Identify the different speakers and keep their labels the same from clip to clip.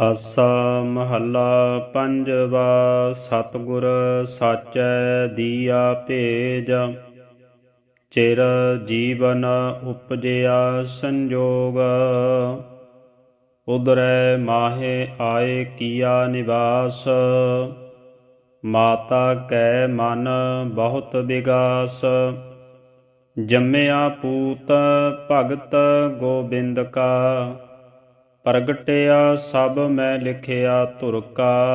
Speaker 1: ਆਸਾ ਮਹੱਲਾ ਪੰਜਵਾ, ਸਤਿਗੁਰ ਸਾਚੈ ਦੀਆ ਭੇਜ। ਚਿਰ ਜੀਵਨ ਉਪਜਿਆ ਸੰਜੋਗ। ਉਦਰੈ ਮਾਹੇ ਆਏ ਕੀਆ ਨਿਵਾਸ। ਮਾਤਾ ਕੈ ਮਨ ਬਹੁਤ ਵਿਗਾਸ ਜੰਮਿਆ ਪੂਤ ਭਗਤ ਗੋਬਿੰਦ ਕਾ। ਪ੍ਰਗਟਿਆ ਸਭ ਮੈਂ ਲਿਖਿਆ ਧੁਰ ਕਾ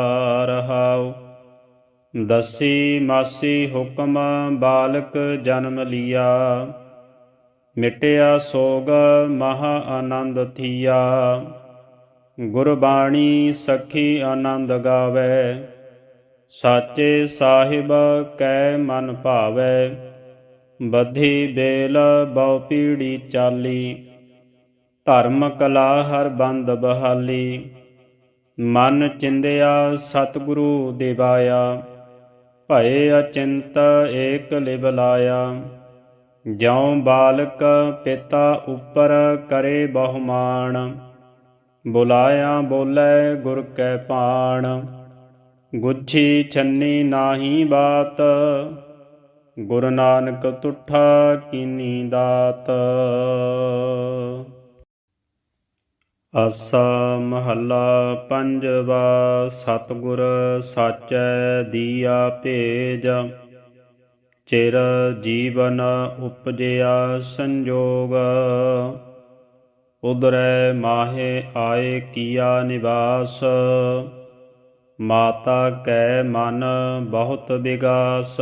Speaker 1: ਰਹਾਉ ਦਸੀ ਮਾਸੀ ਹੁਕਮ ਬਾਲਕ ਜਨਮ ਲਿਆ। ਮਿਟਿਆ ਸੋਗ ਮਹਾ ਆਨੰਦ ਥੀਆ। ਗੁਰਬਾਣੀ ਸਖੀ ਆਨੰਦ ਗਾਵੇ। ਸਾਚੇ ਸਾਹਿਬ ਕੈ ਮਨ ਭਾਵੇ। ਬੱਧੀ ਬੇਲ ਬਹੁ ਪੀੜੀ ਚਾਲੀ। ਧਰਮ ਕਲਾ ਹਰ ਬੰਦ ਬਹਾਲੀ। ਮਨ ਚਿੰਦਿਆ ਸਤਿਗੁਰੂ ਦੇਵਾਇਆ। ਭਏ ਅਚਿੰਤ ਏਕ ਲਿਵ ਲਾਇਆ। ਜਿਉ ਬਾਲਕ ਪਿਤਾ ਉੱਪਰ ਕਰੇ ਬਹੁਮਾਨ। ਬੁਲਾਇਆ ਬੋਲੇ ਗੁਰ ਕੈ ਪਾਣ ਗੁੱਛੀ ਛੰਨੀ ਨਾਹੀ ਬਾਤ। ਗੁਰੂ ਨਾਨਕ ਤੁਠਾ ਕੀਨੀ ਦਾਤ। ਆਸਾ ਮਹੱਲਾ ਪੰਜਵਾ, ਸਤਿਗੁਰ ਸਾਚੈ ਦੀਆ ਭੇਜ। ਚਿਰ ਜੀਵਨ ਉਪਜਿਆ ਸੰਜੋਗ। ਉਦਰੈ ਮਾਹੇ ਆਏ ਕੀਆ ਨਿਵਾਸ। ਮਾਤਾ ਕੈ ਮਨ ਬਹੁਤ ਵਿਗਾਸ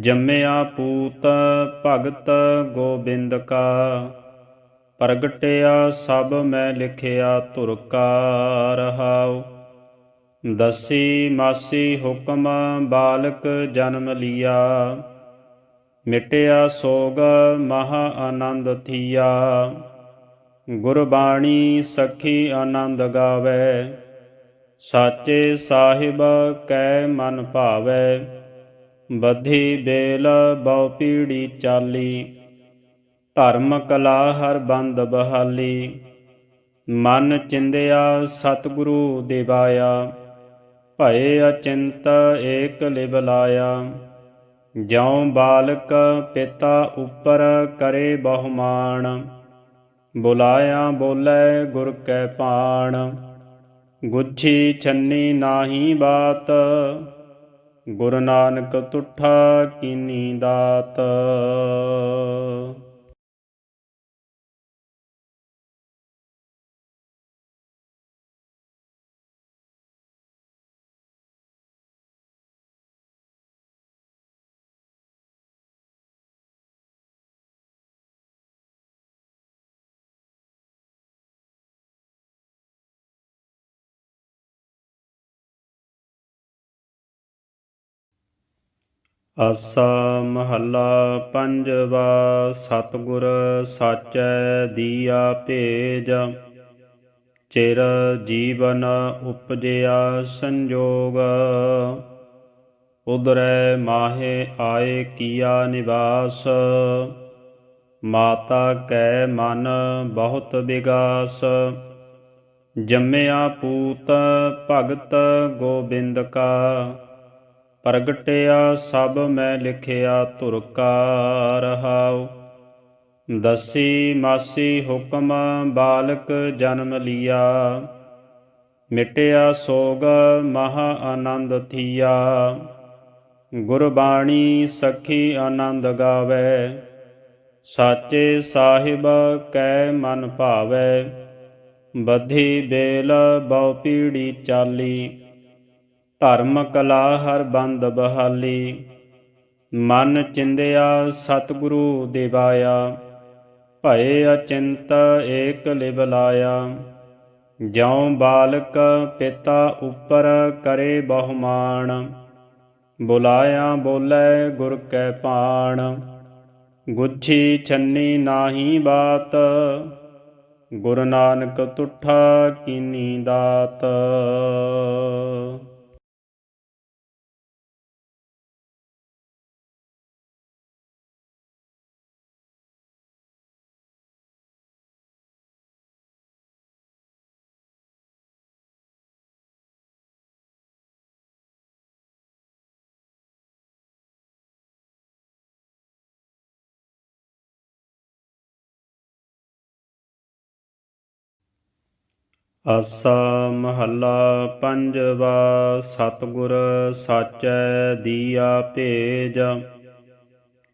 Speaker 1: ਜੰਮਿਆ ਪੂਤ ਭਗਤ ਗੋਬਿੰਦ ਕਾ। ਪ੍ਰਗਟਿਆ ਸਭ ਮੈਂ ਲਿਖਿਆ ਧੁਰ ਕਾ ਰਹਾਉ ਦਸੀ ਮਾਸੀ ਹੁਕਮ ਬਾਲਕ ਜਨਮ ਲਿਆ। ਮਿਟਿਆ ਸੋਗ ਮਹਾ ਆਨੰਦ ਥੀਆ। ਗੁਰਬਾਣੀ ਸਖੀ ਆਨੰਦ ਗਾਵੇ। ਸਾਚੇ ਸਾਹਿਬ ਕੈ ਮਨ ਭਾਵੇ। ਬੱਧੀ ਬੇਲ ਬਹੁ ਪੀੜੀ ਚਾਲੀ। ਧਰਮ ਕਲਾ ਹਰ ਬੰਦ ਬਹਾਲੀ। ਮਨ ਚਿੰਦਿਆ ਸਤਿਗੁਰੂ ਦੇਵਾਇਆ। ਭਏ ਅਚਿੰਤ ਏਕ ਲਿਵ ਲਾਇਆ। ਜਿਉ ਬਾਲਕ ਪਿਤਾ ਉੱਪਰ ਕਰੇ ਬਹੁਮਾਨ। ਬੁਲਾਇਆ ਬੋਲੇ ਗੁਰ ਕੈ ਪਾਣ ਗੁੱਛੀ ਛੰਨੀ ਨਾਹੀ ਬਾਤ। ਗੁਰੂ ਨਾਨਕ ਤੁਠਾ ਕੀਨੀ ਦਾਤ। ਆਸਾ ਮਹੱਲਾ ਪੰਜਵਾ, ਸਤਿਗੁਰ ਸਾਚੈ ਦੀਆ ਭੇਜ। ਚਿਰ ਜੀਵਨ ਉਪਜਿਆ ਸੰਜੋਗ। ਉਦਰੈ ਮਾਹੇ ਆਏ ਕੀਆ ਨਿਵਾਸ। ਮਾਤਾ ਕੈ ਮਨ ਬਹੁਤ ਵਿਗਾਸ ਜੰਮਿਆ ਪੂਤ ਭਗਤ ਗੋਬਿੰਦ ਕਾ। ਪ੍ਰਗਟਿਆ ਸਭ ਮੈਂ ਲਿਖਿਆ ਧੁਰ ਕਾ ਰਹਾਉ ਦਸੀ ਮਾਸੀ ਹੁਕਮ ਬਾਲਕ ਜਨਮ ਲਿਆ। ਮਿਟਿਆ ਸੋਗ ਮਹਾ ਆਨੰਦ ਥੀਆ। ਗੁਰਬਾਣੀ ਸਖੀ ਆਨੰਦ ਗਾਵੇ। ਸਾਚੇ ਸਾਹਿਬ ਕੈ ਮਨ ਭਾਵੇ। ਬੱਧੀ ਬੇਲ ਬਹੁ ਪੀੜੀ ਚਾਲੀ। ਧਰਮ ਕਲਾ ਹਰ ਬੰਦ ਬਹਾਲੀ। ਮਨ ਚਿੰਦਿਆ ਸਤਿਗੁਰੂ ਦੇਵਾਇਆ। ਭਏ ਅਚਿੰਤ ਏਕ ਲਿਵ ਲਾਇਆ। ਜਿਉ ਬਾਲਕ ਪਿਤਾ ਉੱਪਰ ਕਰੇ ਬਹੁਮਾਨ। ਬੁਲਾਇਆ ਬੋਲੇ ਗੁਰ ਕੈ ਪਾਣ ਗੁੱਛੀ ਛੰਨੀ ਨਾਹੀ ਬਾਤ। ਗੁਰੂ ਨਾਨਕ ਤੁਠਾ ਕੀਨੀ ਦਾਤ। ਆਸਾ ਮਹੱਲਾ ਪੰਜਵਾ, ਸਤਿਗੁਰ ਸਾਚੈ ਦੀਆ ਭੇਜ।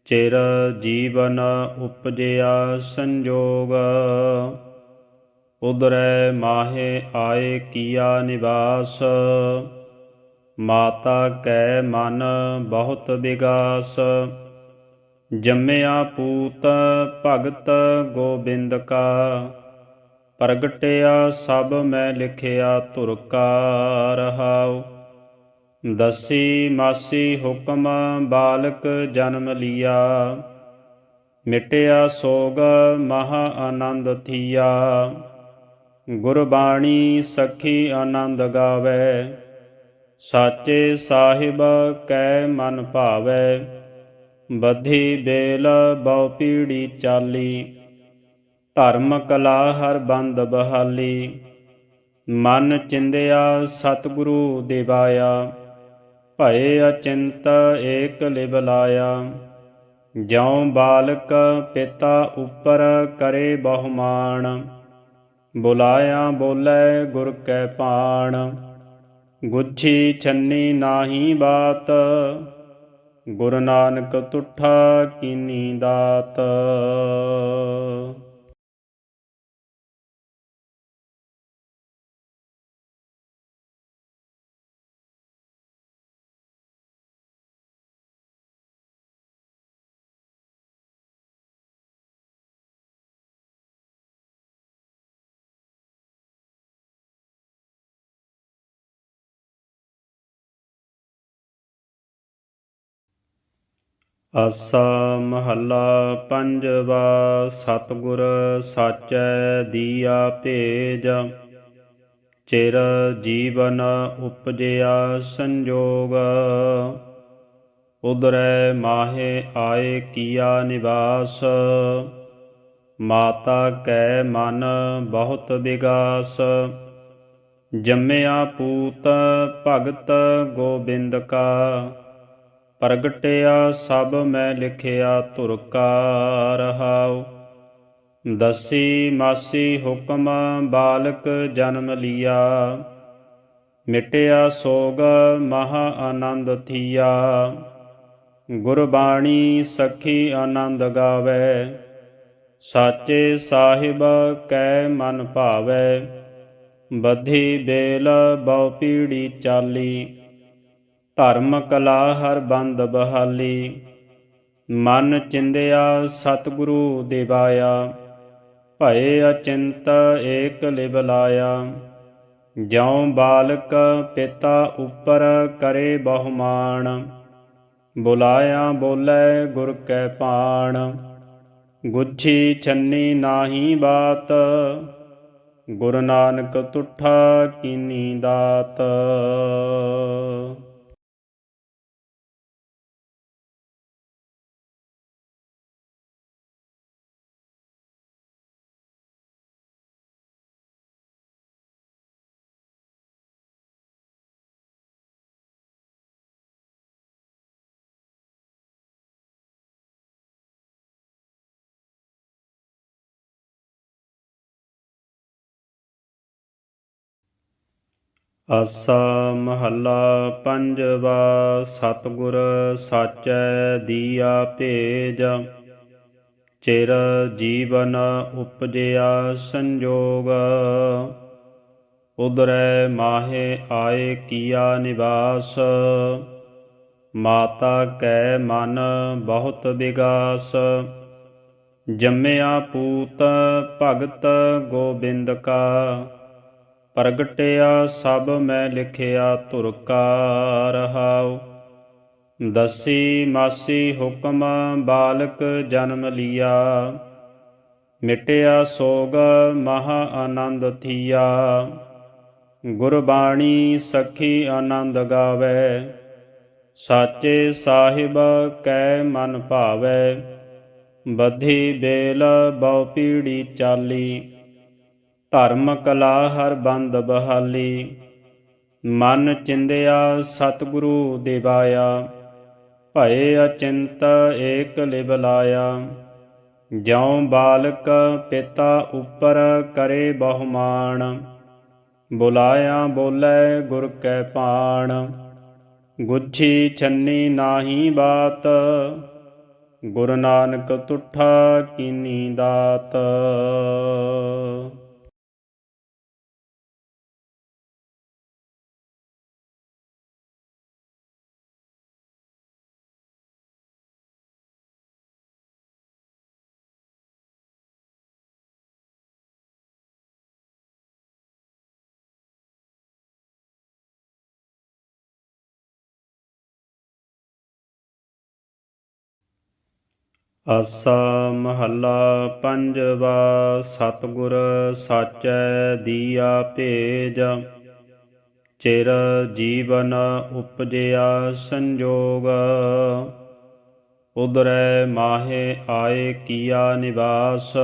Speaker 1: ਚਿਰ ਜੀਵਨ ਉਪਜਿਆ ਸੰਜੋਗ। ਉਦਰੈ ਮਾਹੇ ਆਏ ਕੀਆ ਨਿਵਾਸ। ਮਾਤਾ ਕੈ ਮਨ ਬਹੁਤ ਵਿਗਾਸ ਜੰਮਿਆ ਪੂਤ ਭਗਤ ਗੋਬਿੰਦ ਕਾ। ਪ੍ਰਗਟਿਆ ਸਭ ਮੈਂ ਲਿਖਿਆ ਧੁਰ ਕਾ ਰਹਾਉ ਦਸੀ ਮਾਸੀ ਹੁਕਮ ਬਾਲਕ ਜਨਮ ਲਿਆ। ਮਿਟਿਆ ਸੋਗ ਮਹਾ ਆਨੰਦ ਥੀਆ। ਗੁਰਬਾਣੀ ਸਖੀ ਆਨੰਦ ਗਾਵੇ। ਸਾਚੇ ਸਾਹਿਬ ਕੈ ਮਨ ਭਾਵੇ। ਬਧੀ ਬੇਲ ਬਹੁ ਪੀੜੀ ਚਾਲੀ। ਧਰਮ ਕਲਾ ਹਰ ਬੰਦ ਬਹਾਲੀ। ਮਨ ਚਿੰਦਿਆ ਸਤਿਗੁਰੂ ਦੇਵਾਇਆ। ਭਏ ਅਚਿੰਤ ਏਕ ਲਿਵ ਲਾਇਆ। ਜਿਉ ਬਾਲਕ ਪਿਤਾ ਉਪਰ ਕਰੇ ਬਹੁਮਾਨ। ਬੁਲਾਇਆ ਬੋਲੇ ਗੁਰ ਕੈ ਪਾਣ ਗੁੱਛੀ ਛੰਨੀ ਨਾਹੀ ਬਾਤ। ਗੁਰੂ ਨਾਨਕ ਤੁਠਾ ਕੀਨੀ ਦਾਤ। ਆਸਾ ਮਹੱਲਾ ਪੰਜਵਾ, ਸਤਿਗੁਰ ਸਾਚੈ ਦੀਆ ਭੇਜ। ਚਿਰ ਜੀਵਨ ਉਪਜਿਆ ਸੰਜੋਗ। ਉਦਰੈ ਮਾਹੇ ਆਏ ਕੀਆ ਨਿਵਾਸ। ਮਾਤਾ ਕੈ ਮਨ ਬਹੁਤ ਵਿਗਾਸ ਜੰਮਿਆ ਪੂਤ ਭਗਤ ਗੋਬਿੰਦ ਕਾ। ਪ੍ਰਗਟਿਆ ਸਭ ਮੈਂ ਲਿਖਿਆ ਧੁਰ ਕਾ ਰਹਾਉ ਦਸੀ ਮਾਸੀ ਹੁਕਮ ਬਾਲਕ ਜਨਮ ਲਿਆ। ਮਿਟਿਆ ਸੋਗ ਮਹਾ ਆਨੰਦ ਥੀਆ। ਗੁਰਬਾਣੀ ਸਖੀ ਆਨੰਦ ਗਾਵੇ। ਸਾਚੇ ਸਾਹਿਬ ਕੈ ਮਨ ਭਾਵੇ। ਬਧੀ ਬੇਲ ਬਹੁ ਪੀੜੀ ਚਾਲੀ। ਧਰਮ ਕਲਾ ਹਰ ਬੰਦ ਬਹਾਲੀ। ਮਨ ਚਿੰਦਿਆ ਸਤਿਗੁਰੂ ਦੇਵਾਇਆ। ਭਏ ਅਚਿੰਤ ਏਕ ਲਿਵ ਲਾਇਆ। ਜਿਉ ਬਾਲਕ ਪਿਤਾ ਉਪਰ ਕਰੇ ਬਹੁਮਾਨ। ਬੁਲਾਇਆ ਬੋਲੇ ਗੁਰ ਕੈ ਪਾਣ ਗੁੱਛੀ ਛੰਨੀ ਨਾਹੀ ਬਾਤ। ਗੁਰੂ ਨਾਨਕ ਤੁਠਾ ਕੀਨੀ ਦਾਤ। ਆਸਾ ਮਹੱਲਾ ਪੰਜਵਾ, ਸਤਿਗੁਰ ਸਾਚੈ ਦੀਆ ਭੇਜ। ਚਿਰ ਜੀਵਨ ਉਪਜਿਆ ਸੰਜੋਗ। ਉਦਰੈ ਮਾਹੇ ਆਏ ਕੀਆ ਨਿਵਾਸ। ਮਾਤਾ ਕੈ ਮਨ ਬਹੁਤ ਵਿਗਾਸ ਜੰਮਿਆ ਪੂਤ ਭਗਤ ਗੋਬਿੰਦ ਕਾ। ਪ੍ਰਗਟਿਆ ਸਭ ਮੈਂ ਲਿਖਿਆ ਧੁਰ ਕਾ ਰਹਾਉ ਦਸੀ ਮਾਸੀ ਹੁਕਮ ਬਾਲਕ ਜਨਮ ਲਿਆ। ਮਿਟਿਆ ਸੋਗ ਮਹਾ ਆਨੰਦ ਥੀਆ। ਗੁਰਬਾਣੀ ਸਖੀ ਆਨੰਦ ਗਾਵੇ। ਸਾਚੇ ਸਾਹਿਬ ਕੈ ਮਨ ਭਾਵੇ। ਬਧੀ ਬੇਲ ਬਹੁ ਪੀੜੀ ਚਾਲੀ। ਧਰਮ ਕਲਾ ਹਰ ਬੰਦ ਬਹਾਲੀ। ਮਨ ਚਿੰਦਿਆ ਸਤਿਗੁਰੂ ਦੇਵਾਇਆ। ਭਏ ਅਚਿੰਤ ਏਕ ਲਿਵ ਲਾਇਆ। ਜਿਉ ਬਾਲਕ ਪਿਤਾ ਉਪਰ ਕਰੇ ਬਹੁਮਾਨ। ਬੁਲਾਇਆ ਬੋਲੇ ਗੁਰ ਕੈ ਪਾਣ ਗੁੱਛੀ ਛੰਨੀ ਨਾਹੀ ਬਾਤ। ਗੁਰੂ ਨਾਨਕ ਤੁਠਾ ਕੀਨੀ ਦਾਤ। ਆਸਾ ਮਹੱਲਾ ਪੰਜਵਾ, ਸਤਿਗੁਰ ਸਾਚੈ ਦੀਆ ਭੇਜ। ਚਿਰ ਜੀਵਨ ਉਪਜਿਆ ਸੰਜੋਗ। ਉਦਰੈ ਮਾਹੇ ਆਏ ਕੀਆ ਨਿਵਾਸ।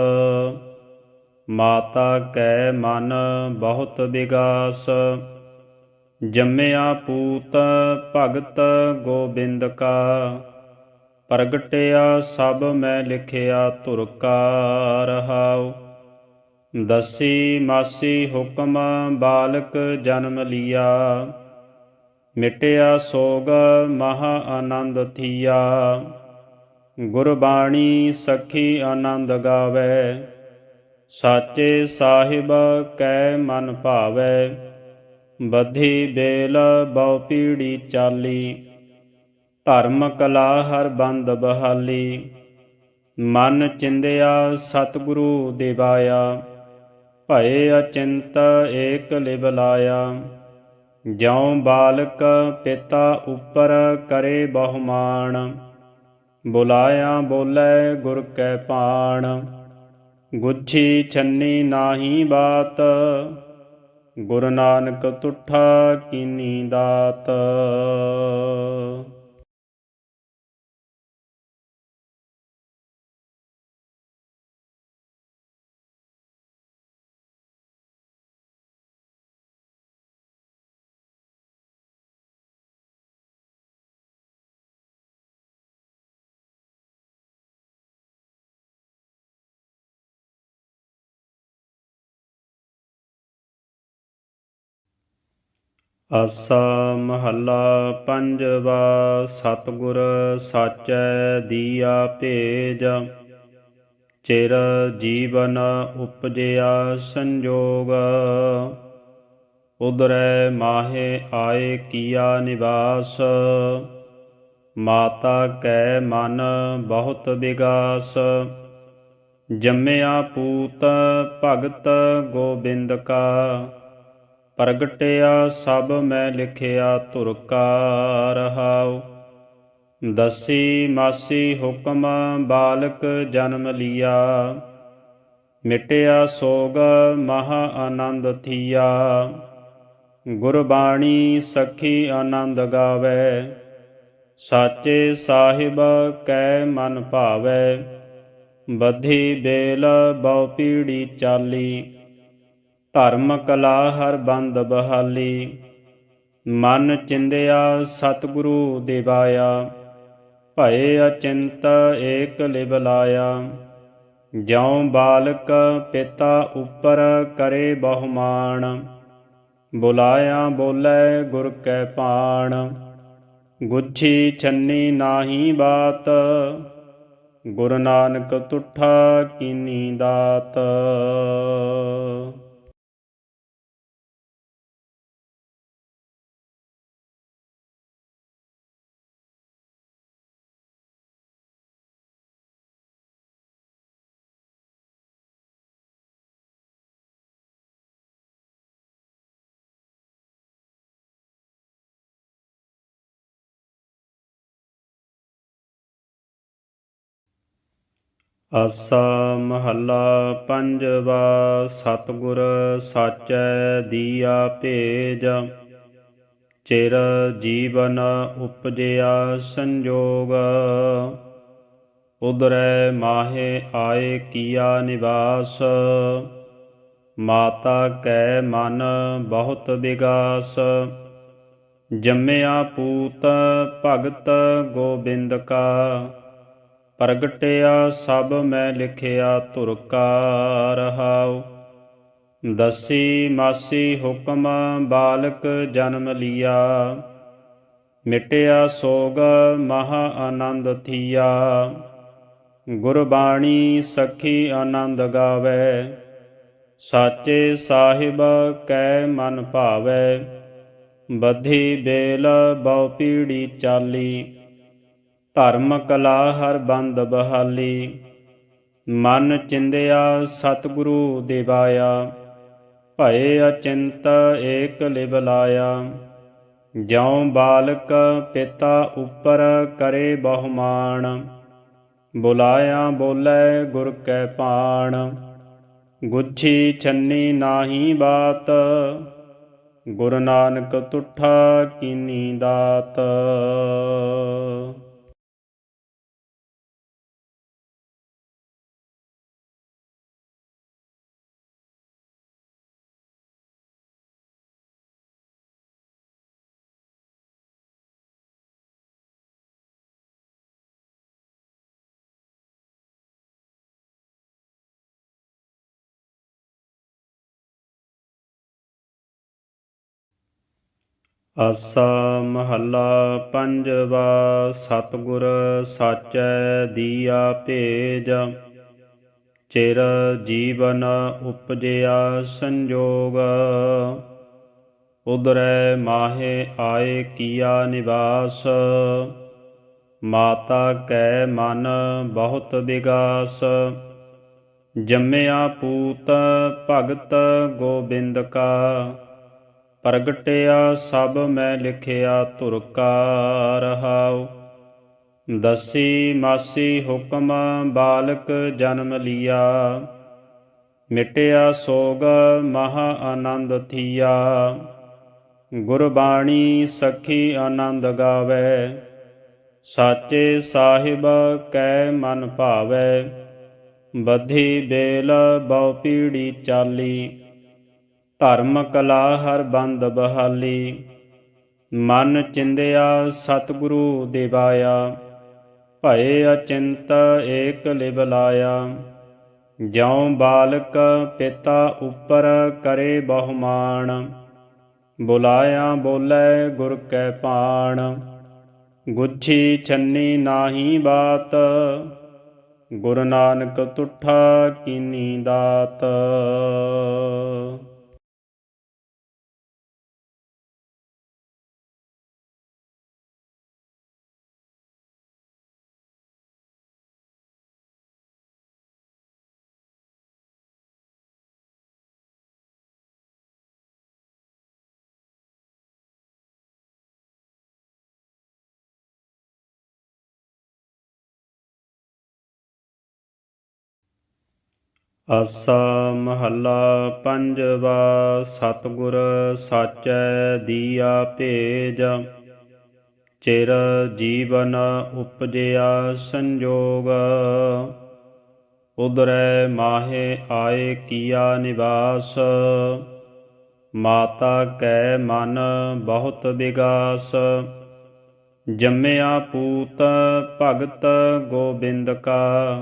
Speaker 1: ਮਾਤਾ ਕੈ ਮਨ ਬਹੁਤ ਵਿਗਾਸ ਜੰਮਿਆ ਪੂਤ ਭਗਤ ਗੋਬਿੰਦ ਕਾ। ਪ੍ਰਗਟਿਆ ਸਭ ਮੈਂ ਲਿਖਿਆ ਧੁਰ ਕਾ ਰਹਾਉ ਦਸੀ ਮਾਸੀ ਹੁਕਮ ਬਾਲਕ ਜਨਮ ਲਿਆ। ਮਿਟਿਆ ਸੋਗ ਮਹਾ ਆਨੰਦ ਥੀਆ। ਗੁਰਬਾਣੀ ਸਖੀ ਆਨੰਦ ਗਾਵੇ। ਸਾਚੇ ਸਾਹਿਬ ਕੈ ਮਨ ਭਾਵੇ। ਬੱਧੀ ਬੇਲ ਬਹੁ ਪੀੜੀ ਚਾਲੀ। ਧਰਮ ਕਲਾ ਹਰ ਬੰਦ ਬਹਾਲੀ। ਮਨ ਚਿੰਦਿਆ ਸਤਿਗੁਰੂ ਦੇਵਾਇਆ। ਭਏ ਅਚਿੰਤ ਏਕ ਲਿਵ ਲਾਇਆ। ਜਿਉ ਬਾਲਕ ਪਿਤਾ ਉਪਰ ਕਰੇ ਬਹੁਮਾਨ। ਬੁਲਾਇਆ ਬੋਲੇ ਗੁਰ ਕੈ ਪਾਣ ਗੁੱਛੀ ਛੰਨੀ ਨਾਹੀ ਬਾਤ। ਗੁਰੂ ਨਾਨਕ ਤੁਠਾ ਕੀਨੀ ਦਾਤ। ਆਸਾ ਮਹੱਲਾ ਪੰਜਵਾ, ਸਤਿਗੁਰ ਸਾਚੈ ਦੀਆ ਭੇਜ। ਚਿਰ ਜੀਵਨ ਉਪਜਿਆ ਸੰਜੋਗ। ਉਦਰੈ ਮਾਹੇ ਆਏ ਕੀਆ ਨਿਵਾਸ। ਮਾਤਾ ਕੈ ਮਨ ਬਹੁਤ ਵਿਗਾਸ ਜੰਮਿਆ ਪੂਤ ਭਗਤ ਗੋਬਿੰਦ ਕਾ। ਪ੍ਰਗਟਿਆ ਸਭ ਮੈਂ ਲਿਖਿਆ ਧੁਰ ਕਾ ਰਹਾਉ ਦਸੀ ਮਾਸੀ ਹੁਕਮ ਬਾਲਕ ਜਨਮ ਲਿਆ। ਮਿਟਿਆ ਸੋਗ ਮਹਾ ਆਨੰਦ ਥੀਆ। ਗੁਰਬਾਣੀ ਸਖੀ ਆਨੰਦ ਗਾਵੇ। ਸਾਚੇ ਸਾਹਿਬ ਕੈ ਮਨ ਭਾਵੇ। ਬੱਧੀ ਬੇਲ ਬਹੁ ਪੀੜੀ ਚਾਲੀ। ਧਰਮ ਕਲਾ ਹਰ ਬੰਦ ਬਹਾਲੀ। ਮਨ ਚਿੰਦਿਆ ਸਤਿਗੁਰੂ ਦੇਵਾਇਆ। ਭਏ ਅਚਿੰਤ ਏਕ ਲਿਵ ਲਾਇਆ। ਜਿਉ ਬਾਲਕ ਪਿਤਾ ਉੱਪਰ ਕਰੇ ਬਹੁਮਾਨ। ਬੁਲਾਇਆ ਬੋਲੇ ਗੁਰ ਕੈ ਪਾਣ ਗੁੱਛੀ ਛੰਨੀ ਨਾਹੀ ਬਾਤ। ਗੁਰੂ ਨਾਨਕ ਤੁਠਾ ਕੀਨੀ ਦਾਤ। ਆਸਾ ਮਹੱਲਾ ਪੰਜਵਾ, ਸਤਿਗੁਰ ਸਾਚੈ ਦੀਆ ਭੇਜ। ਚਿਰ ਜੀਵਨ ਉਪਜਿਆ ਸੰਜੋਗ। ਉਦਰੈ ਮਾਹੇ ਆਏ ਕੀਆ ਨਿਵਾਸ। ਮਾਤਾ ਕੈ ਮਨ ਬਹੁਤ ਵਿਗਾਸ ਜੰਮਿਆ ਪੂਤ ਭਗਤ ਗੋਬਿੰਦ ਕਾ। ਪ੍ਰਗਟਿਆ ਸਭ ਮੈਂ ਲਿਖਿਆ ਧੁਰ ਕਾ ਰਹਾਉ ਦਸੀ ਮਾਸੀ ਹੁਕਮ ਬਾਲਕ ਜਨਮ ਲਿਆ। ਮਿਟਿਆ ਸੋਗ ਮਹਾ ਆਨੰਦ ਥੀਆ। ਗੁਰਬਾਣੀ ਸਖੀ ਆਨੰਦ ਗਾਵੇ। ਸਾਚੇ ਸਾਹਿਬ ਕੈ ਮਨ ਭਾਵੇ। ਬੱਧੀ ਬੇਲ ਬਹੁ ਪੀੜੀ ਚਾਲੀ। ਧਰਮ ਕਲਾ ਹਰ ਬੰਦ ਬਹਾਲੀ। ਮਨ ਚਿੰਦਿਆ ਸਤਿਗੁਰੂ ਦੇਵਾਇਆ। ਭਏ ਅਚਿੰਤ ਏਕ ਲਿਵ ਲਾਇਆ। ਜਿਉ ਬਾਲਕ ਪਿਤਾ ਉਪਰ ਕਰੇ ਬਹੁਮਾਨ। ਬੁਲਾਇਆ ਬੋਲੇ ਗੁਰ ਕੈ ਪਾਣ ਗੁੱਛੀ ਛੰਨੀ ਨਾਹੀ ਬਾਤ। ਗੁਰੂ ਨਾਨਕ ਤੁਠਾ ਕੀਨੀ ਦਾਤ। ਆਸਾ ਮਹੱਲਾ ਪੰਜਵਾ, ਸਤਿਗੁਰ ਸਾਚੈ ਦੀਆ ਭੇਜ। ਚਿਰ ਜੀਵਨ ਉਪਜਿਆ ਸੰਜੋਗ। ਉਦਰੈ ਮਾਹੇ ਆਏ ਕੀਆ ਨਿਵਾਸ। ਮਾਤਾ ਕੈ ਮਨ ਬਹੁਤ ਵਿਗਾਸ ਜੰਮਿਆ ਪੂਤ ਭਗਤ ਗੋਬਿੰਦ ਕਾ। ਪ੍ਰਗਟਿਆ ਸਭ ਮੈਂ ਲਿਖਿਆ ਧੁਰ ਕਾ ਰਹਾਉ ਦਸੀ ਮਾਸੀ ਹੁਕਮ ਬਾਲਕ ਜਨਮ ਲਿਆ। ਮਿਟਿਆ ਸੋਗ ਮਹਾ ਆਨੰਦ ਥੀਆ। ਗੁਰਬਾਣੀ ਸਖੀ ਆਨੰਦ ਗਾਵੇ। ਸਾਚੇ ਸਾਹਿਬ ਕੈ ਮਨ ਭਾਵੇ। ਬੱਧੀ ਬੇਲ ਬਹੁ ਪੀੜੀ ਚਾਲੀ। ਧਰਮ ਕਲਾ ਹਰ ਬੰਦ ਬਹਾਲੀ। ਮਨ ਚਿੰਦਿਆ ਸਤਿਗੁਰੂ ਦੇਵਾਇਆ। ਭਏ ਅਚਿੰਤ ਏਕ ਲਿਵ ਲਾਇਆ। ਜਿਉ ਬਾਲਕ ਪਿਤਾ ਉਪਰ ਕਰੇ ਬਹੁਮਾਨ। ਬੁਲਾਇਆ ਬੋਲੇ ਗੁਰ ਕੈ ਪਾਣ। ਗੁੱਛੀ ਛੰਨੀ ਨਾਹੀ ਬਾਤ। ਗੁਰੂ ਨਾਨਕ ਤੁਠਾ ਕੀਨੀ ਦਾਤ। ਆਸਾ ਮਹੱਲਾ ਪੰਜਵਾ, ਸਤਿਗੁਰ ਸਾਚੈ ਦੀਆ ਭੇਜ। ਚਿਰ ਜੀਵਨ ਉਪਜਿਆ ਸੰਜੋਗ। ਉਦਰੈ ਮਾਹੇ ਆਏ ਕੀਆ ਨਿਵਾਸ। ਮਾਤਾ ਕੈ ਮਨ ਬਹੁਤ ਵਿਗਾਸ ਜੰਮਿਆ ਪੂਤ ਭਗਤ ਗੋਬਿੰਦ ਕਾ।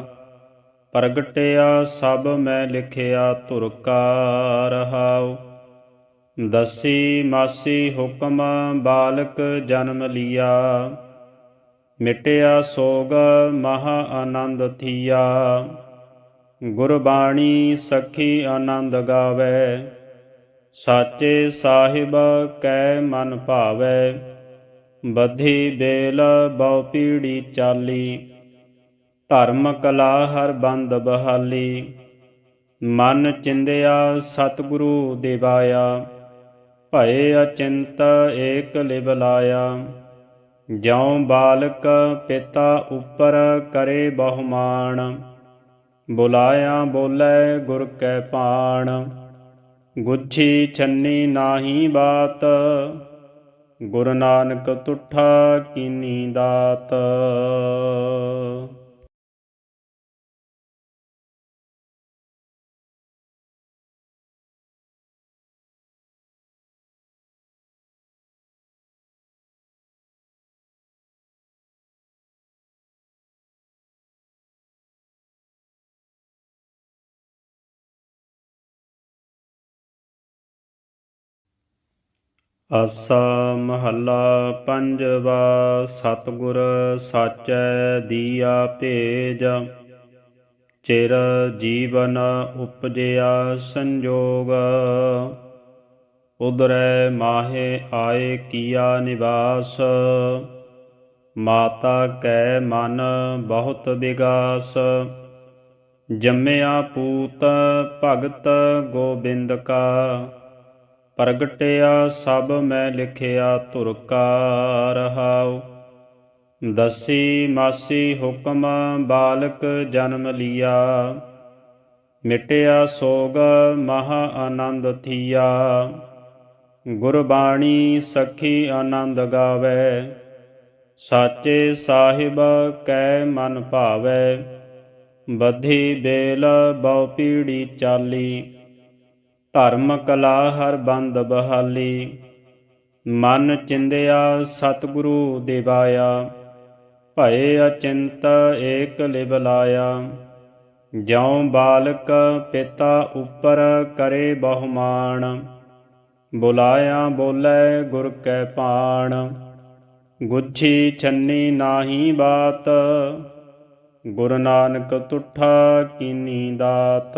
Speaker 1: ਪ੍ਰਗਟਿਆ ਸਭ ਮੈਂ ਲਿਖਿਆ ਧੁਰ ਕਾ ਰਹਾਉ ਦਸੀ ਮਾਸੀ ਹੁਕਮ ਬਾਲਕ ਜਨਮ ਲਿਆ। ਮਿਟਿਆ ਸੋਗ ਮਹਾ ਆਨੰਦ ਥੀਆ। ਗੁਰਬਾਣੀ ਸਖੀ ਆਨੰਦ ਗਾਵੇ। ਸਾਚੇ ਸਾਹਿਬ ਕੈ ਮਨ ਭਾਵੇ। ਬੱਧੀ ਬੇਲ ਬਹੁ ਪੀੜੀ ਚਾਲੀ। ਧਰਮ ਕਲਾ ਹਰ ਬੰਦ ਬਹਾਲੀ। ਮਨ ਚਿੰਦਿਆ ਸਤਿਗੁਰੂ ਦੇਵਾਇਆ। ਭਏ ਅਚਿੰਤ ਏਕ ਲਿਵ ਲਾਇਆ। ਜਿਉ ਬਾਲਕ ਪਿਤਾ ਉਪਰ ਕਰੇ ਬਹੁਮਾਨ। ਬੁਲਾਇਆ ਬੋਲੇ ਗੁਰ ਕੈ ਪਾਣ ਗੁੱਛੀ ਛੰਨੀ ਨਾਹੀ ਬਾਤ। ਗੁਰੂ ਨਾਨਕ ਤੁਠਾ ਕੀਨੀ ਦਾਤ। ਆਸਾ ਮਹੱਲਾ ਪੰਜਵਾ, ਸਤਿਗੁਰ ਸਾਚੈ ਦੀਆ ਭੇਜ। ਚਿਰ ਜੀਵਨ ਉਪਜਿਆ ਸੰਜੋਗ। ਉਦਰੈ ਮਾਹੇ ਆਏ ਕੀਆ ਨਿਵਾਸ। ਮਾਤਾ ਕੈ ਮਨ ਬਹੁਤ ਵਿਗਾਸ ਜੰਮਿਆ ਪੂਤ ਭਗਤ ਗੋਬਿੰਦ ਕਾ। ਪ੍ਰਗਟਿਆ ਸਭ ਮੈਂ ਲਿਖਿਆ ਧੁਰ ਕਾ ਰਹਾਉ ਦਸੀ ਮਾਸੀ ਹੁਕਮ ਬਾਲਕ ਜਨਮ ਲਿਆ। ਮਿਟਿਆ ਸੋਗ ਮਹਾ ਆਨੰਦ ਥੀਆ। ਗੁਰਬਾਣੀ ਸਖੀ ਆਨੰਦ ਗਾਵੇ। ਸਾਚੇ ਸਾਹਿਬ ਕੈ ਮਨ ਭਾਵੇ। ਬੱਧੀ ਬੇਲ ਬਹੁ ਪੀੜੀ ਚਾਲੀ। ਧਰਮ ਕਲਾ ਹਰ ਬੰਦ ਬਹਾਲੀ। ਮਨ ਚਿੰਦਿਆ ਸਤਿਗੁਰੂ ਦੇਵਾਇਆ। ਭਏ ਅਚਿੰਤ ਏਕ ਲਿਵ ਲਾਇਆ। ਜਿਉ ਬਾਲਕ ਪਿਤਾ ਉਪਰ ਕਰੇ ਬਹੁਮਾਨ। ਬੁਲਾਇਆ ਬੋਲੇ ਗੁਰ ਕੈ ਪਾਣ ਗੁੱਛੀ ਛੰਨੀ ਨਾਹੀ ਬਾਤ। ਗੁਰੂ ਨਾਨਕ ਤੁਠਾ ਕੀਨੀ ਦਾਤ।